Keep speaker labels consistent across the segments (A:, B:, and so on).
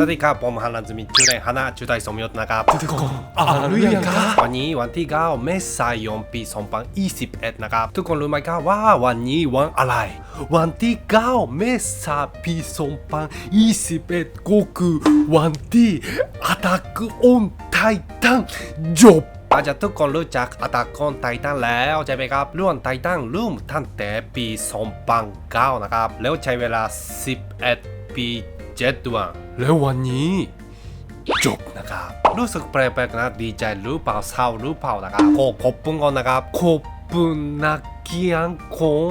A: วัสดีครับ ผมฮันนันズมิจุเรนฮานาจุไดสมยศนะครับ
B: ทุกคนอ่านหรือยังคะ
A: วันนี้วันที่9เมษายนปี2021นะครับ ทุกคนรู้ไหมครับว่าวันนี้วันอะไร วันที่9เมษายนปี2021ก็คือวันที่อาตาคุออนไททันจบอาจจะทุกคนรู้จักอาตากอนไททันแล้วใช่ไหมครับเรื่องไททันเริ่มตั้งแต่ปี2009นะครับแล้วใช้เวลา11ปี 7เดือนแล้ววันนี้ จบนะครับ รู้สึกแปลกๆนะดีใจหรือเปล่าเศร้าหรือเปล่านะครับขอขอบคุณก่อนนะครับขอบคุณนักเขียนของ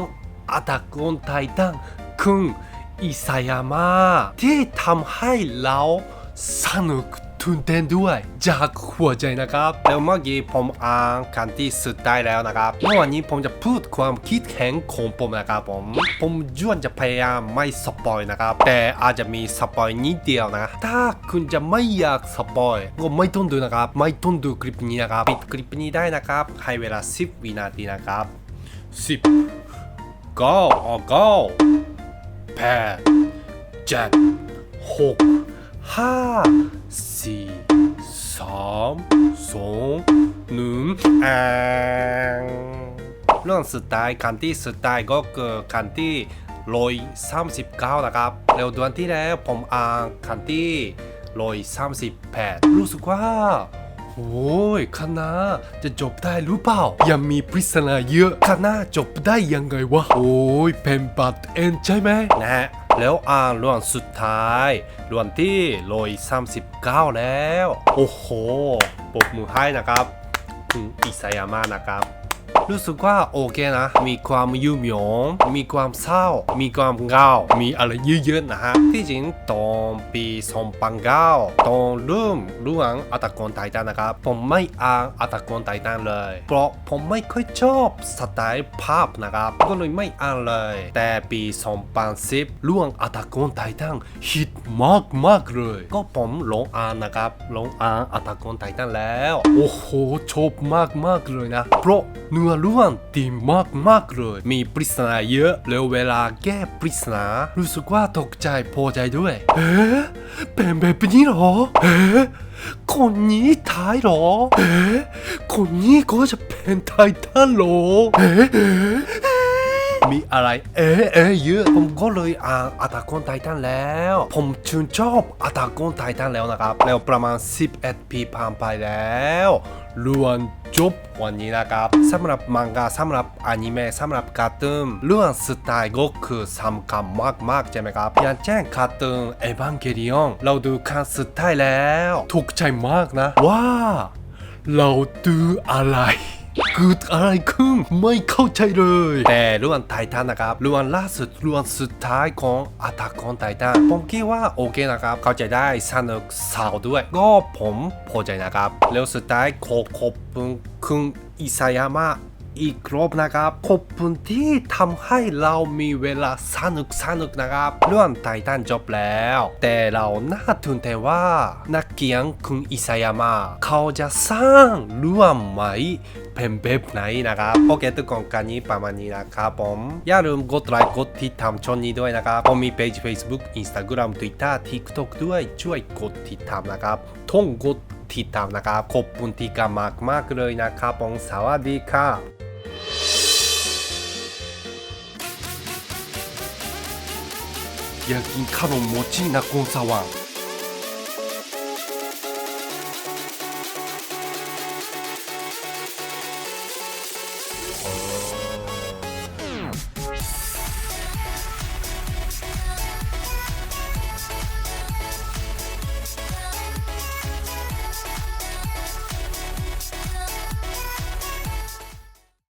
A: อาตากอนไททันคุณอิสายามะที่ทำให้เราสนุก ตื่นเต้นด้วย จากหัวใจนะครับ แล้วเมื่อกี้ผมอ่านคันที่สุดได้แล้วนะครับเมื่อวันนี้ผมจะพูดความคิดเห็นของผมนะครับผม ผมย้วนจะพยายามไม่สปอยนะครับ แต่อาจจะมีสปอยนิดเดียวนะ ถ้าคุณจะไม่อยากสปอยก็ไม่ต้องดูนะครับ ไม่ต้องดูคลิปนี้นะครับปิดคลิปนี้ได้นะครับ ให้เวลา 10 วินาทีนะครับ 10 9 9 8 7 6 ห้าสี่สามสองหนึ่งอ่างเรื่องสุดท้ายคันที่สุดท้ายก็คือคันที่ร้อยสามสิบเก้านะครับแล้วเดือนที่แล้วผมอ่านคันที่ร้อยสามสิบแปดรู้สึกว่าโอ้ยคณะจะจบได้หรือเปล่า ยังมีปริศนาเยอะคณะจบได้ยังไงวะ โอ้ยเพนบัตเอ็นใช่ไหมนะฮะ แล้วอ่านรวนสุดท้ายรวนที่ร้อยสามสิบเก้าแล้ว โอ้โหปรบมือให้นะครับคุณอิสายามานะครับ รู้สึกว่าโอเคนะ มีความยุ่งยิงมีความเศร้า มีความเหงา มีอะไรเยอะๆนะฮะ ที่จริงตอนปี2009ตอนเริ่มเรื่องอัตากอนไททันนะครับ ผมไม่อ่านอัตากอนไททันเลย เพราะผมไม่ค่อยชอบสไตล์ภาพนะครับ ก็เลยไม่อ่านเลย แต่ปี2010เรื่องอัตากอนไททันฮิตมากมากเลย ก็ผมลองอ่านนะครับลองอ่านอัตากอนไททันแล้ว โอ้โหชอบมากมากเลยนะ เพราะเนื้อเรื่องดีมากมากเลย มีปริศนาเยอะแล้วเวลาแก้ปริศนา รู้สึกว่าตกใจพอใจด้วยเอ๊ะเป็นแบบนี้หรอเอ๊ะคนนี้ตายหรอเอ๊ะคนนี้ก็จะเป็นไททันหรอเอ๊ะ มีอะไร เอ๊ะเอ๊ะเยอะผมก็เลยอ่านอัตากอนไททันแล้ว ผมชื่นชอบอัตากอนไททันแล้วนะครับ แล้วประมาณ 11 ปีผ่านไปแล้วล้วนจบวันนี้นะครับสำหรับมังงะสำหรับอนิเมะสำหรับการ์ตูนเรื่องสไตล์ก็คือสำคัญมากๆใช่ไหมครับอย่างเช่นการ์ตูนเอวานเกริออนเราดูครั้งสุดท้ายแล้วถูกใจมากนะว่าเราดูอะไร เกิดอะไรขึ้นไม่เข้าใจเลย แต่เรื่องไททันนะครับเรื่องล่าสุดเรื่องสุดท้ายของอัตาคอนไททันผมคิดว่าโอเคนะครับ เข้าใจได้สนุกสาวด้วย ก็ผมพอใจนะครับ แล้วสุดท้ายขอขอบคุณคุณอิสายามะ อีกรอบนะครับขอบคุณที่ทำให้เรามีเวลาสนุกสนุกนะครับเรื่องไททันจบแล้ว แต่เราน่าตื่นเต้นว่านักเขียนคุณอิสายามะเขาจะสร้างเรื่องใหม่เป็นแบบไหนนะครับโอเคทุกคนกันนี้ประมาณนี้นะครับผมอย่าลืมกดไลค์กดติดตามช่องนี้ด้วยนะครับผมมีเพจ Facebook Instagram Twitter TikTok ด้วยช่วยกดติดตามนะครับท่องกดติดตามนะครับขอบคุณที่กันมากมากเลยนะครับผมสวัสดีครั บอยากกินขนมโมจินะกงสว่าง